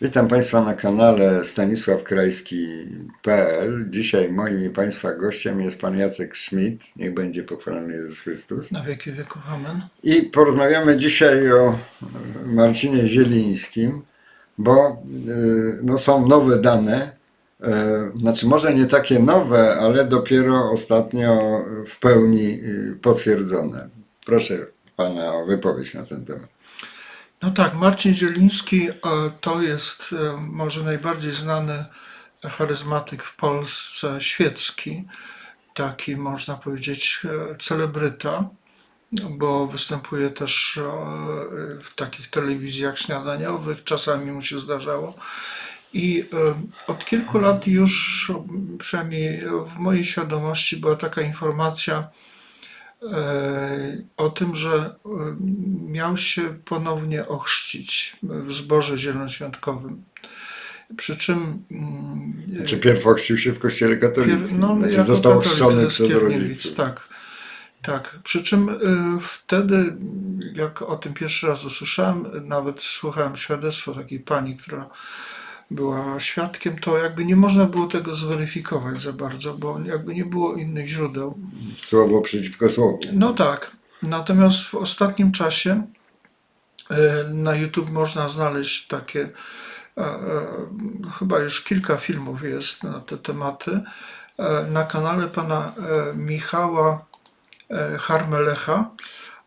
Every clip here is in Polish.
Witam Państwa na kanale stanisławkrajski.pl. Dzisiaj moim i Państwa gościem jest Pan Jacek Schmidt. Niech będzie pochwalony Jezus Chrystus. Na wieki wieków. Amen. I porozmawiamy dzisiaj o e, Marcinie Zielińskim, bo e, no, są nowe dane. E, Znaczy, może nie takie nowe, ale dopiero ostatnio w pełni potwierdzone. Proszę Pana o wypowiedź na ten temat. No tak, Marcin Zieliński e, to jest e, może najbardziej znany charyzmatyk w Polsce świecki. Taki można powiedzieć e, celebryta, bo występuje też w takich telewizjach śniadaniowych, czasami mu się zdarzało. I od kilku lat już, przynajmniej w mojej świadomości, była taka informacja, o tym, że e, miał się ponownie ochrzcić w zborze zielonoświątkowym. Przy czym mm, Czy pierw ochrzcił się w kościele katolickim? no, znaczy jako został ochrzczony ze przez rodziców. Tak, tak. Przy czym y, wtedy, jak o tym pierwszy raz usłyszałem, nawet słuchałem świadectwa takiej pani, która była świadkiem, to jakby nie można było tego zweryfikować za bardzo, bo jakby nie było innych źródeł. Słowo przeciwko słowu. No tak. Natomiast w ostatnim czasie e, na YouTube można znaleźć takie, e, e, chyba już kilka filmów jest na te tematy. Na kanale pana Michała Harmelecha,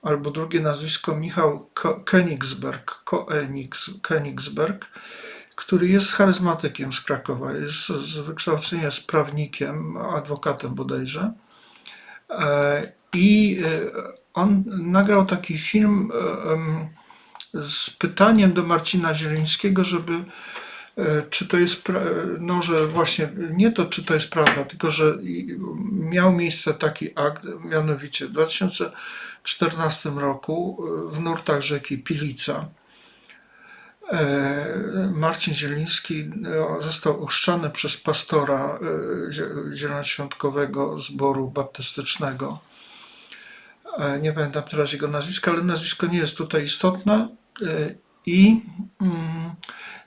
albo drugie nazwisko Michał Königsberg, Königsberg, który jest charyzmatykiem z Krakowa. Jest z wykształcenia jest prawnikiem, adwokatem bodajże. E, I e, on nagrał taki film e, z pytaniem do Marcina Zielińskiego, żeby czy to jest, no że właśnie nie to, czy to jest prawda, tylko że miał miejsce taki akt, mianowicie w 2014 roku w nurtach rzeki Pilica Marcin Zieliński e, został ochrzczony przez pastora e, zie- zielonoświątkowego zboru baptystycznego. E, Nie pamiętam teraz jego nazwiska, ale nazwisko nie jest tutaj istotne. E, I, mm,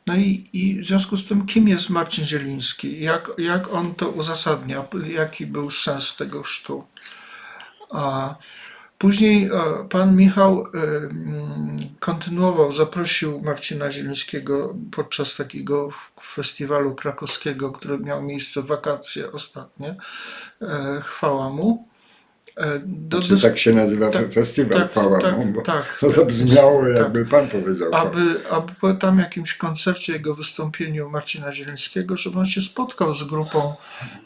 no i, i w związku z tym, kim jest Marcin Zieliński? Jak, jak on to uzasadnia? Jaki był sens tego chrztu? Później e, pan Michał e, kontynuował, zaprosił Marcina Zielińskiego podczas takiego festiwalu krakowskiego, który miał miejsce w wakacje ostatnie. E, Chwała mu. Do Czy dysk- tak się nazywa tak, festiwal tak, chwała tak, mu, bo tak, to tak. zabrzmiało Tak. jakby Pan powiedział. aby, aby po tam jakimś koncercie, jego wystąpieniu Marcina Zielińskiego, żeby on się spotkał z grupą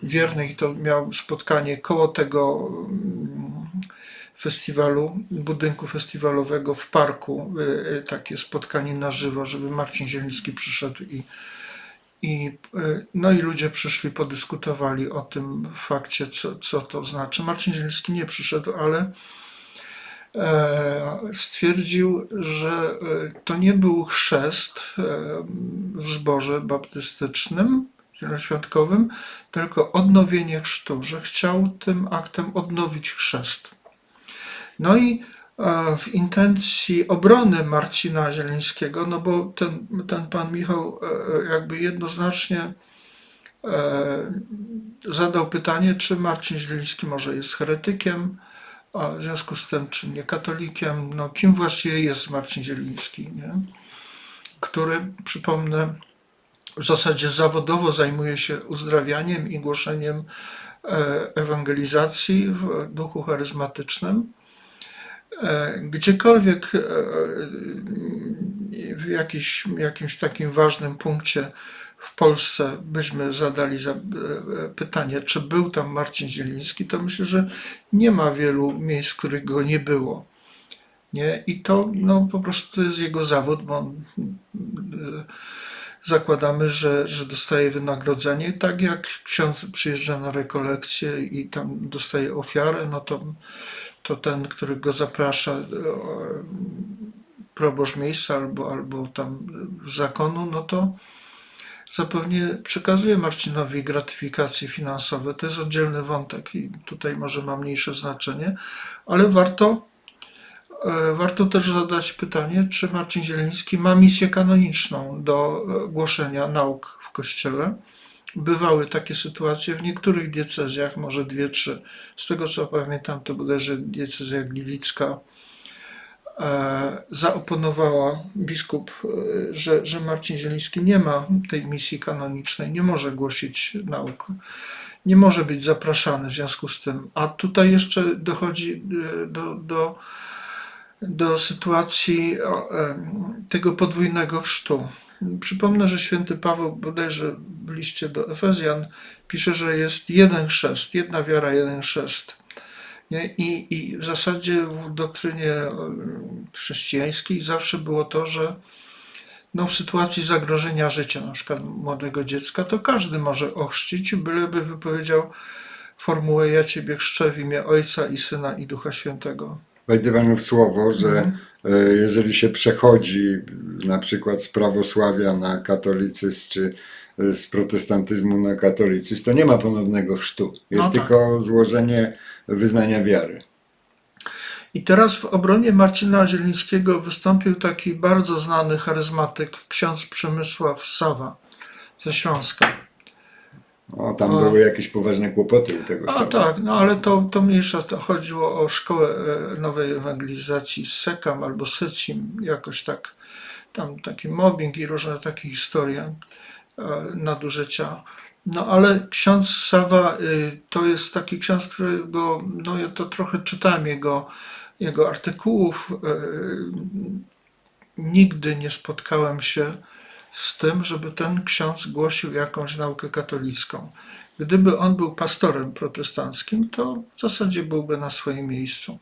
wiernych i to miał spotkanie koło tego mm, festiwalu, budynku festiwalowego w parku, y, y, takie spotkanie na żywo, żeby Marcin Zieliński przyszedł i, i, y, no i ludzie przyszli, podyskutowali o tym fakcie, co, co to znaczy. Marcin Zieliński nie przyszedł, ale e, stwierdził, że e, to nie był chrzest e, w zborze baptystycznym, zielonoświątkowym, tylko odnowienie chrztu, że chciał tym aktem odnowić chrzest. No i e, w intencji obrony Marcina Zielińskiego, no bo ten, ten pan Michał e, jakby jednoznacznie e, zadał pytanie, czy Marcin Zieliński może jest heretykiem, a w związku z tym, czy nie katolikiem, no kim właściwie jest Marcin Zieliński, nie? który, przypomnę, w zasadzie zawodowo zajmuje się uzdrawianiem i głoszeniem ewangelizacji w duchu charyzmatycznym. E, Gdziekolwiek e, w jakiś, jakimś takim ważnym punkcie w Polsce byśmy zadali za, e, pytanie, czy był tam Marcin Zieliński, to myślę, że nie ma wielu miejsc, w których go nie było. Nie? I to no, po prostu jest jego zawód, bo on, zakładamy, że, że dostaje wynagrodzenie. Tak jak ksiądz przyjeżdża na rekolekcję i tam dostaje ofiarę, no to, to ten, który go zaprasza, e, proboszcz miejsca albo, albo tam zakonu, no to zapewnie przekazuje Marcinowi gratyfikacje finansowe. To jest oddzielny wątek i tutaj może ma mniejsze znaczenie, ale warto E, Warto też zadać pytanie, czy Marcin Zieliński ma misję kanoniczną do e, głoszenia nauk w Kościele. Bywały takie sytuacje w niektórych diecezjach, może dwie, trzy. Z tego co pamiętam, to bodajże diecezja gliwicka e, zaoponowała biskup, e, że, że Marcin Zieliński nie ma tej misji kanonicznej, nie może głosić nauk, nie może być zapraszany w związku z tym. A tutaj jeszcze dochodzi e, do, do, do sytuacji tego podwójnego chrztu. Przypomnę, że święty Paweł bodajże w liście do Efezjan pisze, że jest jeden chrzest, jedna wiara, jeden chrzest. Nie? I, I w zasadzie w doktrynie em, chrześcijańskiej zawsze było to, że no w sytuacji zagrożenia życia, na przykład młodego dziecka, to każdy może ochrzcić, byleby wypowiedział formułę Ja Ciebie chrzczę w imię Ojca i Syna i Ducha Świętego. Wejdę panu w słowo, że Mhm. E, jeżeli się przechodzi na przykład z prawosławia na katolicyzm, czy e, z protestantyzmu na katolicyzm, to nie ma ponownego chrztu. Jest No tak. tylko złożenie wyznania wiary. I teraz w obronie Marcina Zielińskiego wystąpił taki bardzo znany charyzmatyk, ksiądz Przemysław Sawa ze Śląska. O, tam O. były jakieś poważne kłopoty u tego A tak, no ale to, to mniejsza, to chodziło o szkołę e, nowej ewangelizacji z Sekam albo Secim, jakoś tak, tam taki mobbing i różne takie historie, e, nadużycia. No ale ksiądz Sawa y, to jest taki ksiądz, którego, no ja to trochę czytałem jego, jego artykułów. y, Nigdy nie spotkałem się z tym, żeby ten ksiądz głosił jakąś naukę katolicką. Gdyby on był pastorem protestanckim, to w zasadzie byłby na swoim miejscu.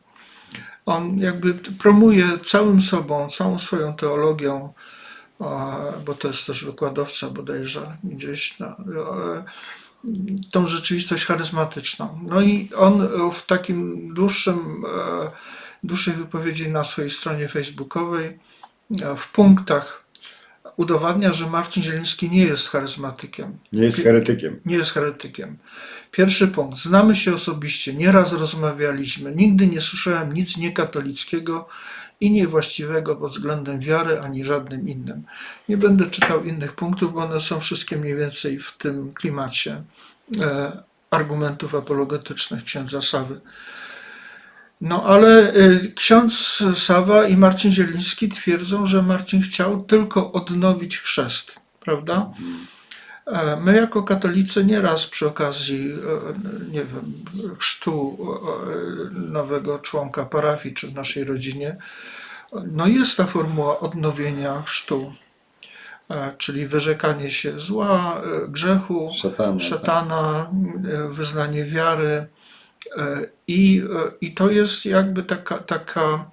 On jakby promuje całym sobą, całą swoją teologią, bo to jest też wykładowca bodajże gdzieś, na, e, tą rzeczywistość charyzmatyczną. No i on w takim dłuższym, e, dłuższej wypowiedzi na swojej stronie facebookowej e, w punktach udowadnia, że Marcin Zieliński nie jest charyzmatykiem. Nie jest heretykiem. Nie jest heretykiem. Pierwszy punkt. Znamy się osobiście, nieraz rozmawialiśmy. Nigdy nie słyszałem nic niekatolickiego i niewłaściwego pod względem wiary, ani żadnym innym. Nie będę czytał innych punktów, bo one są wszystkie mniej więcej w tym klimacie e, argumentów apologetycznych księdza Sawy. No ale y, ksiądz Sawa i Marcin Zieliński twierdzą, że Marcin chciał tylko odnowić chrzest, prawda? E, My jako katolicy nieraz przy okazji, e, nie wiem, chrztu e, nowego członka parafii czy w naszej rodzinie, no jest ta formuła odnowienia chrztu, czyli wyrzekanie się zła, grzechu, Szatana. tak. szatana, e, wyznanie wiary. E, I, e, I to jest jakby taka, taka,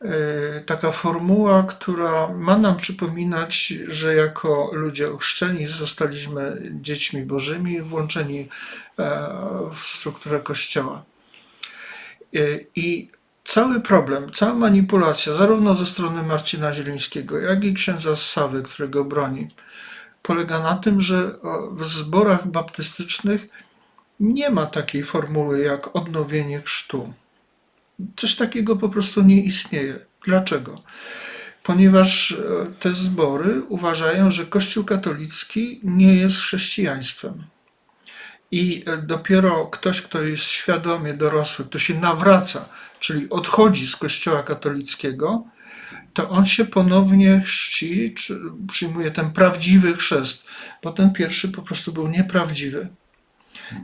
e, taka formuła, która ma nam przypominać, że jako ludzie ochrzczeni zostaliśmy dziećmi bożymi, włączeni w strukturę Kościoła. I cały problem, cała manipulacja, zarówno ze strony Marcina Zielińskiego, jak i księdza Sawy, którego broni, polega na tym, że w zborach baptystycznych nie ma takiej formuły jak odnowienie chrztu. Coś takiego po prostu nie istnieje. Dlaczego? Ponieważ e, te zbory uważają, że Kościół katolicki nie jest chrześcijaństwem. I e, dopiero ktoś, kto jest świadomie dorosły, kto się nawraca, czyli odchodzi z Kościoła katolickiego, to on się ponownie chrzci, przyjmuje ten prawdziwy chrzest, bo ten pierwszy po prostu był nieprawdziwy.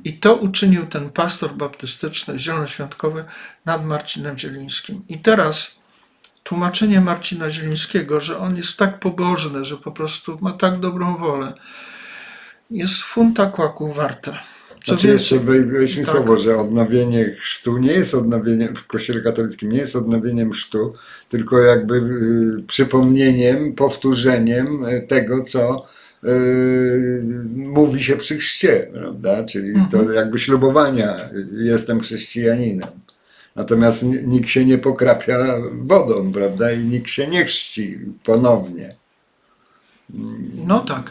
I to uczynił ten pastor baptystyczny, zielonoświątkowy nad Marcinem Zielińskim. I teraz tłumaczenie Marcina Zielińskiego, że on jest tak pobożny, że po prostu ma tak dobrą wolę, jest funta kłaku warte. Co Znaczy jeszcze więcej, weź mi tak. słowo, że odnowienie chrztu nie jest odnowieniem, w kościele katolickim nie jest odnowieniem chrztu, tylko jakby y, przypomnieniem, powtórzeniem y, tego, co mówi się przy chrzcie, prawda? Czyli to Mhm. jakby ślubowania, jestem chrześcijaninem. Natomiast ni- nikt się nie pokrapia wodą, prawda? I nikt się nie chrzci ponownie. No tak.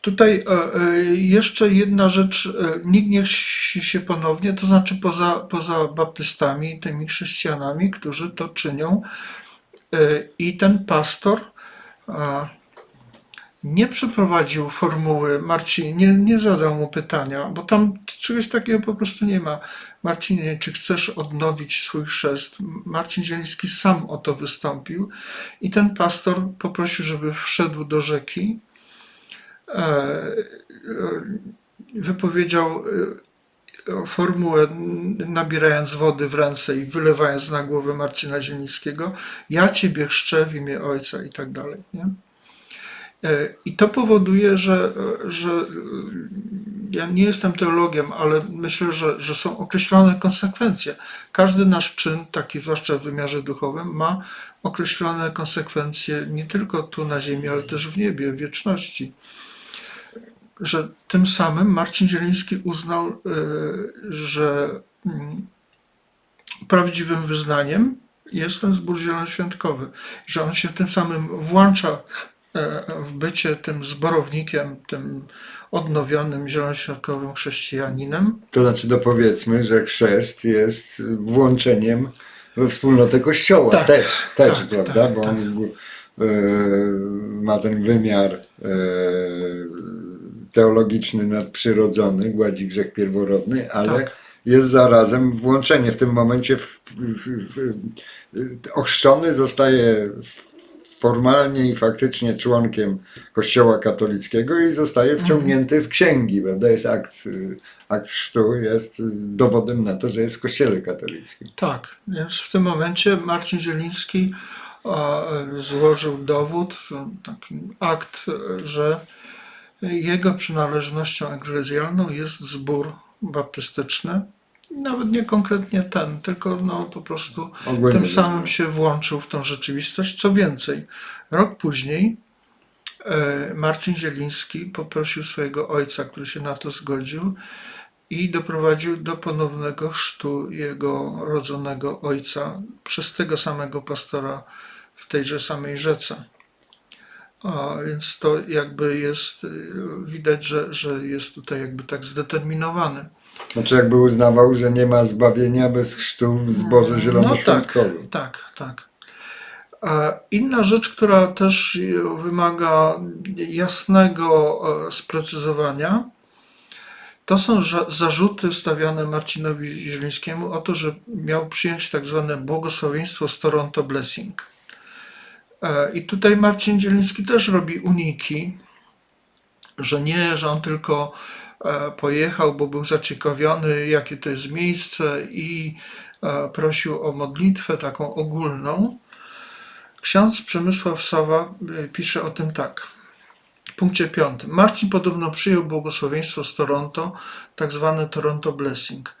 Tutaj e, e, jeszcze jedna rzecz, e, nikt nie chrzci się ponownie, to znaczy poza, poza baptystami, tymi chrześcijanami, którzy to czynią. I ten pastor nie przeprowadził formuły, Marcin, nie, nie zadał mu pytania, bo tam czegoś takiego po prostu nie ma. Marcinie, czy chcesz odnowić swój chrzest? Marcin Zieliński sam o to wystąpił i ten pastor poprosił, żeby wszedł do rzeki e, e, wypowiedział e, formułę, nabierając wody w ręce i wylewając na głowę Marcina Zielińskiego, ja Ciebie chrzczę w imię Ojca i tak dalej. Nie? E, I to powoduje, że, że e, ja nie jestem teologiem, ale myślę, że, że są określone konsekwencje. Każdy nasz czyn, taki zwłaszcza w wymiarze duchowym, ma określone konsekwencje nie tylko tu na ziemi, ale też w niebie, w wieczności. Że tym samym Marcin Zieliński uznał, e, że mm, prawdziwym wyznaniem jest ten zbór zielonoświątkowy, że on się tym samym włącza w bycie tym zborownikiem, tym odnowionym zielonoświątkowym chrześcijaninem. To znaczy dopowiedzmy, że chrzest jest włączeniem we wspólnotę Kościoła. Tak, też, też tak, prawda? tak, Bo tak. on e, ma ten wymiar e, teologiczny, nadprzyrodzony, gładzi grzech pierworodny, ale Tak. jest zarazem włączenie w tym momencie w, w, w, ochrzczony zostaje formalnie i faktycznie członkiem Kościoła katolickiego i zostaje wciągnięty w księgi, prawda? Jest akt, y, akt chrztu, jest y, dowodem na to, że jest w Kościele katolickim. Tak, więc w tym momencie Marcin Zieliński złożył dowód, taki akt, że jego przynależnością eklezjalną jest zbór baptystyczny. Nawet nie konkretnie ten, tylko no, po prostu Ogólnie tym samym się włączył w tą rzeczywistość. Co więcej, rok później e, Marcin Zieliński poprosił swojego ojca, który się na to zgodził, i doprowadził do ponownego chrztu jego rodzonego ojca przez tego samego pastora w tejże samej rzece. A więc to jakby jest, y, widać, że, że jest tutaj jakby tak zdeterminowany. Znaczy jakby uznawał, że nie ma zbawienia bez chrztu w zborze zielonoświątkowym. Tak, tak. A inna rzecz, która też wymaga jasnego e, sprecyzowania, to są zarzuty stawiane Marcinowi Zielińskiemu o to, że miał przyjąć tak zwane błogosławieństwo z Toronto Blessing. E, I tutaj Marcin Zieliński też robi uniki, że nie, że on tylko e, pojechał, bo był zaciekawiony, jakie to jest miejsce i e, prosił o modlitwę taką ogólną. Ksiądz Przemysław Sawa e, pisze o tym tak. W punkcie piątym. Marcin podobno przyjął błogosławieństwo z Toronto, tak zwane Toronto Blessing.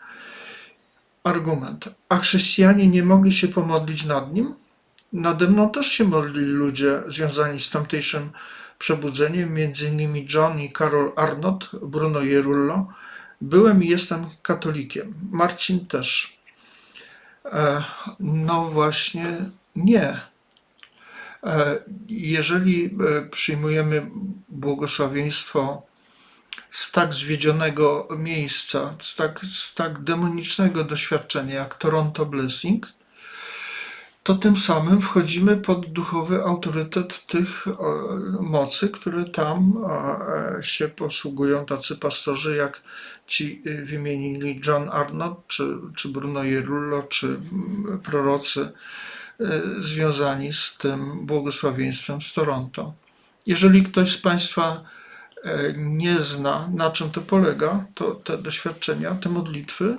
Argument. A chrześcijanie nie mogli się pomodlić nad nim? Nade mną też się modlili ludzie związani z tamtejszym przebudzeniem, innymi John i Karol Arnott, Bruno Jerullo. Byłem i jestem katolikiem. Marcin też. E, no właśnie nie. E, Jeżeli e, przyjmujemy błogosławieństwo z tak zwiedzionego miejsca, z tak, z tak demonicznego doświadczenia jak Toronto Blessing, to tym samym wchodzimy pod duchowy autorytet tych e, mocy, które tam e, się posługują, tacy pastorzy jak ci e, wymienili John Arnott, czy, czy Bruno Jerullo, czy mm, prorocy związani z tym błogosławieństwem z Toronto. Jeżeli ktoś z Państwa nie zna, na czym to polega, to te doświadczenia, te modlitwy,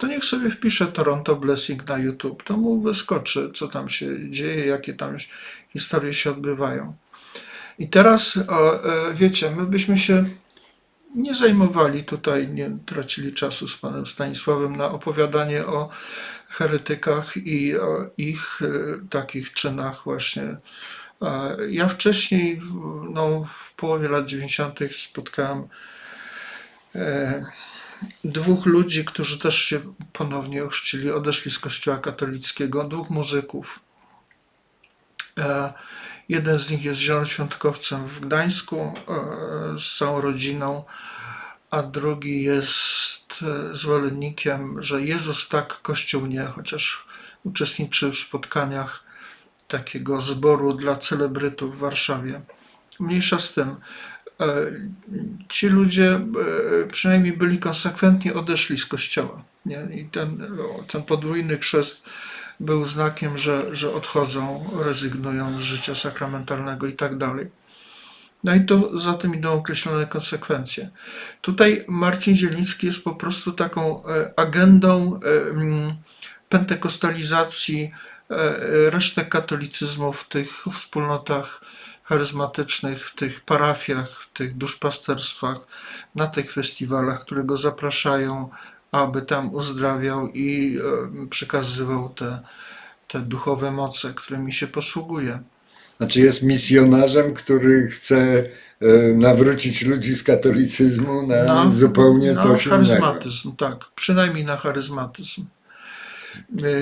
to niech sobie wpisze Toronto Blessing na YouTube. To mu wyskoczy, co tam się dzieje, jakie tam historie się odbywają. I teraz, e, wiecie, my byśmy się nie zajmowali tutaj, nie tracili czasu z panem Stanisławem na opowiadanie o heretykach i o ich e, takich czynach właśnie. Ja wcześniej, no, w połowie lat 90. spotkałem e, dwóch ludzi, którzy też się ponownie ochrzcili, odeszli z kościoła katolickiego, dwóch muzyków. E, Jeden z nich jest zielonoświątkowcem w Gdańsku e, z całą rodziną, a drugi jest e, zwolennikiem, że Jezus tak, Kościół nie, chociaż uczestniczy w spotkaniach takiego zboru dla celebrytów w Warszawie. Mniejsza z tym. E, Ci ludzie e, przynajmniej byli konsekwentnie odeszli z kościoła. Nie? I ten, ten podwójny chrzest był znakiem, że, że odchodzą, rezygnują z życia sakramentalnego i tak dalej. No i to za tym idą określone konsekwencje. Tutaj Marcin Zieliński jest po prostu taką e, agendą pentekostalizacji resztek katolicyzmu w tych wspólnotach charyzmatycznych, w tych parafiach, w tych duszpasterstwach, na tych festiwalach, które go zapraszają, aby tam uzdrawiał i e, przekazywał te, te duchowe moce, którymi się posługuje. Znaczy jest misjonarzem, który chce e, nawrócić ludzi z katolicyzmu na, zupełnie na coś innego. charyzmatyzm, tak, przynajmniej na charyzmatyzm.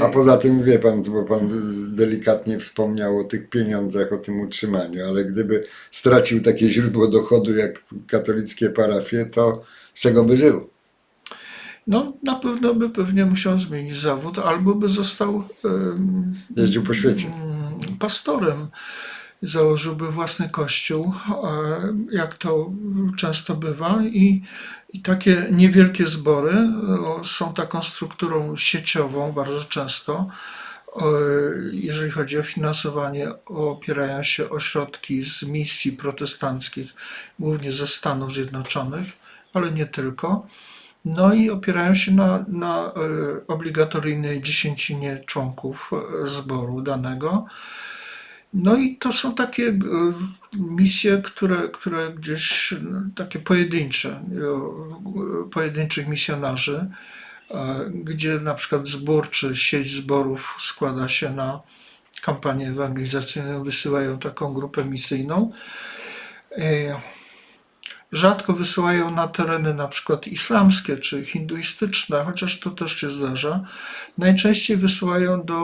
A poza tym wie pan, bo pan delikatnie wspomniał o tych pieniądzach, o tym utrzymaniu, ale gdyby stracił takie źródło dochodu jak katolickie parafie, to z czego by żył? No, na pewno by pewnie musiał zmienić zawód, albo by został em, Jeździł po świecie. mm, pastorem. Założyłby własny kościół, e, jak to często bywa, i, i takie niewielkie zbory są taką strukturą sieciową bardzo często. E, Jeżeli chodzi o finansowanie, opierają się o środki z misji protestanckich, głównie ze Stanów Zjednoczonych, ale nie tylko. No i opierają się na, na e, obligatoryjnej dziesięcinie członków zboru danego. No i to są takie e, misje, które, które gdzieś no, takie pojedyncze, e, pojedynczych misjonarzy, e, gdzie na przykład zbór czy sieć zborów składa się na kampanię ewangelizacyjną, wysyłają taką grupę misyjną. Rzadko wysyłają na tereny na przykład islamskie czy hinduistyczne, chociaż to też się zdarza. Najczęściej wysyłają do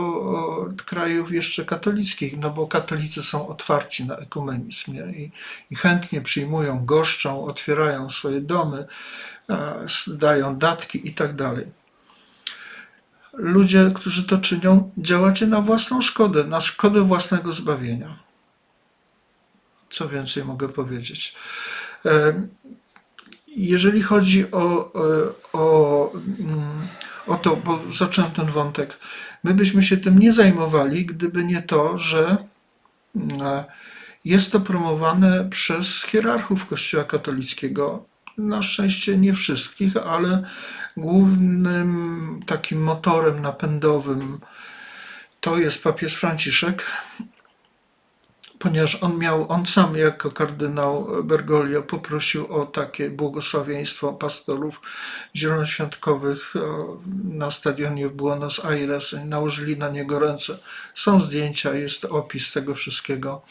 krajów jeszcze katolickich, no bo katolicy są otwarci na ekumenizm nie? I, i chętnie przyjmują, goszczą, otwierają swoje domy, e, dają datki i tak dalej. Ludzie, którzy to czynią, działacie na własną szkodę, na szkodę własnego zbawienia. Co więcej mogę powiedzieć? E, Jeżeli chodzi o, e, o, mm, o to, bo zacząłem ten wątek, my byśmy się tym nie zajmowali, gdyby nie to, że mm, jest to promowane przez hierarchów Kościoła katolickiego. Na szczęście nie wszystkich, ale głównym takim motorem napędowym to jest papież Franciszek, ponieważ on miał, on sam jako kardynał Bergoglio poprosił o takie błogosławieństwo pastorów zielonoświątkowych na stadionie w Buenos Aires i nałożyli na niego ręce. Są zdjęcia, jest opis tego wszystkiego.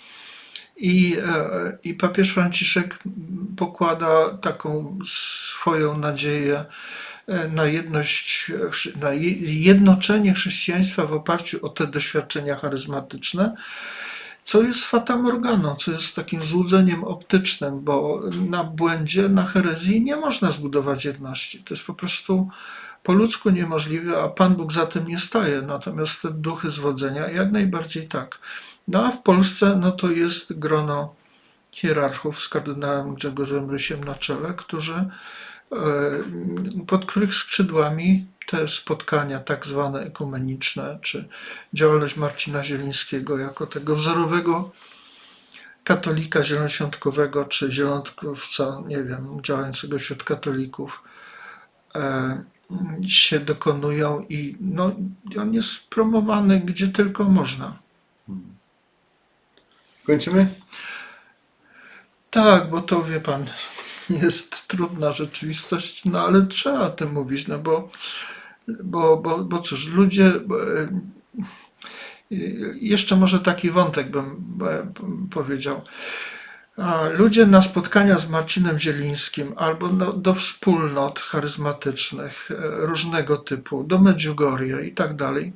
I, e, I papież Franciszek pokłada taką swoją nadzieję e, na jedność, na je- jednoczenie chrześcijaństwa w oparciu o te doświadczenia charyzmatyczne, co jest fatamorganą, co jest takim złudzeniem optycznym, bo na błędzie, na herezji nie można zbudować jedności. To jest po prostu po ludzku niemożliwe, a Pan Bóg za tym nie staje. Natomiast te duchy zwodzenia jak najbardziej tak. No a w Polsce no to jest grono hierarchów z kardynałem Grzegorzem Rysiem na czele, którzy, e, pod których skrzydłami te spotkania tak zwane ekumeniczne, czy działalność Marcina Zielińskiego jako tego wzorowego katolika zielonoświątkowego, czy zielonkowca, nie wiem, działającego wśród katolików, e, się dokonują i no, on jest promowany gdzie tylko można. Kończymy? Tak, bo to wie pan, jest trudna rzeczywistość, no ale trzeba o tym mówić, no bo, bo, bo, bo cóż, ludzie. e, Jeszcze może taki wątek bym e, powiedział. Ludzie na spotkania z Marcinem Zielińskim albo no, do wspólnot charyzmatycznych e, różnego typu, do Medjugorje i tak dalej,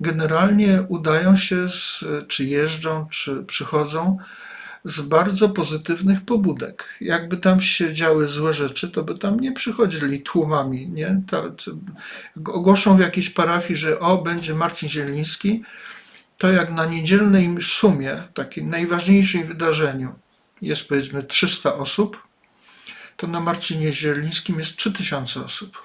generalnie udają się, z, czy jeżdżą, czy przychodzą z bardzo pozytywnych pobudek. Jakby tam się działy złe rzeczy, to by tam nie przychodzili tłumami. Nie? Ta, ogłoszą w jakiejś parafii, że o, będzie Marcin Zieliński, to jak na niedzielnej sumie, takim najważniejszym wydarzeniu, jest powiedzmy 300 osób, to na Marcinie Zielińskim jest 3000 osób.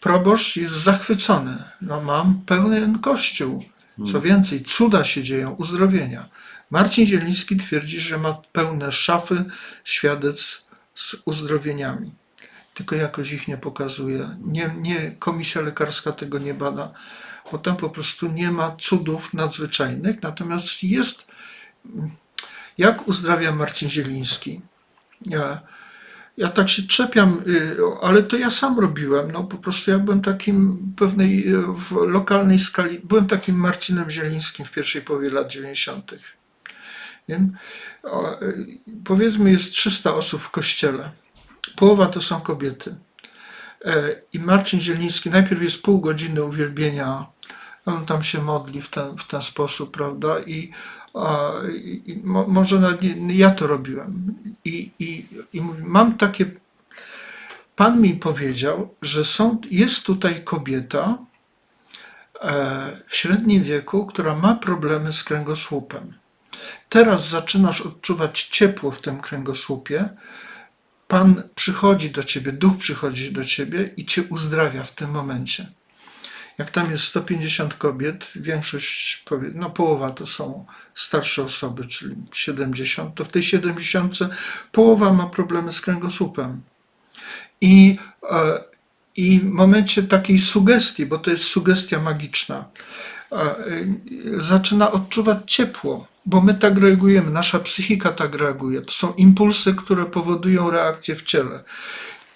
Proboszcz jest zachwycony. No mam pełen kościół. Co więcej, cuda się dzieją, uzdrowienia. Marcin Zieliński twierdzi, że ma pełne szafy świadectw z uzdrowieniami. Tylko jakoś ich nie pokazuje. Nie, nie, komisja lekarska tego nie bada, bo tam po prostu nie ma cudów nadzwyczajnych. Natomiast jest, jak uzdrawia Marcin Zieliński. Ja, ja tak się czepiam, y, ale to ja sam robiłem. No po prostu ja byłem takim pewnej w lokalnej skali, byłem takim Marcinem Zielińskim w pierwszej połowie lat 90. Wiem? O, y, Powiedzmy, jest 300 osób w kościele. Połowa to są kobiety. E, I Marcin Zieliński, najpierw jest pół godziny uwielbienia, on tam się modli w ten, w ten sposób, prawda? I, a, i mo, może nawet nie, ja to robiłem. I, i, i mówi, mam takie. Pan mi powiedział, że są, jest tutaj kobieta e, w średnim wieku, która ma problemy z kręgosłupem. Teraz zaczynasz odczuwać ciepło w tym kręgosłupie. Pan przychodzi do ciebie, duch przychodzi do ciebie i cię uzdrawia w tym momencie. Jak tam jest 150 kobiet, większość, no połowa to są starsze osoby, czyli 70, to w tej 70 połowa ma problemy z kręgosłupem. I, e, I w momencie takiej sugestii, bo to jest sugestia magiczna, zaczyna odczuwać ciepło, bo my tak reagujemy, nasza psychika tak reaguje. To są impulsy, które powodują reakcję w ciele.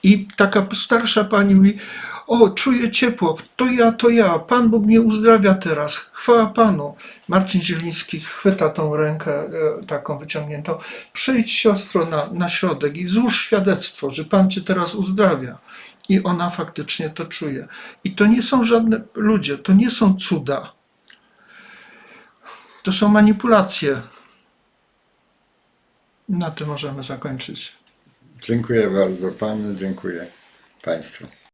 I taka starsza pani mówi: O, czuję ciepło, to ja, to ja, Pan Bóg mnie uzdrawia teraz, chwała Panu. Marcin Zieliński chwyta tą rękę e, taką wyciągniętą. Przyjdź siostro na, na środek i złóż świadectwo, że Pan cię teraz uzdrawia. I ona faktycznie to czuje. I to nie są żadne ludzie, to nie są cuda. To są manipulacje. Na tym możemy zakończyć. Dziękuję bardzo panu, dziękuję państwu.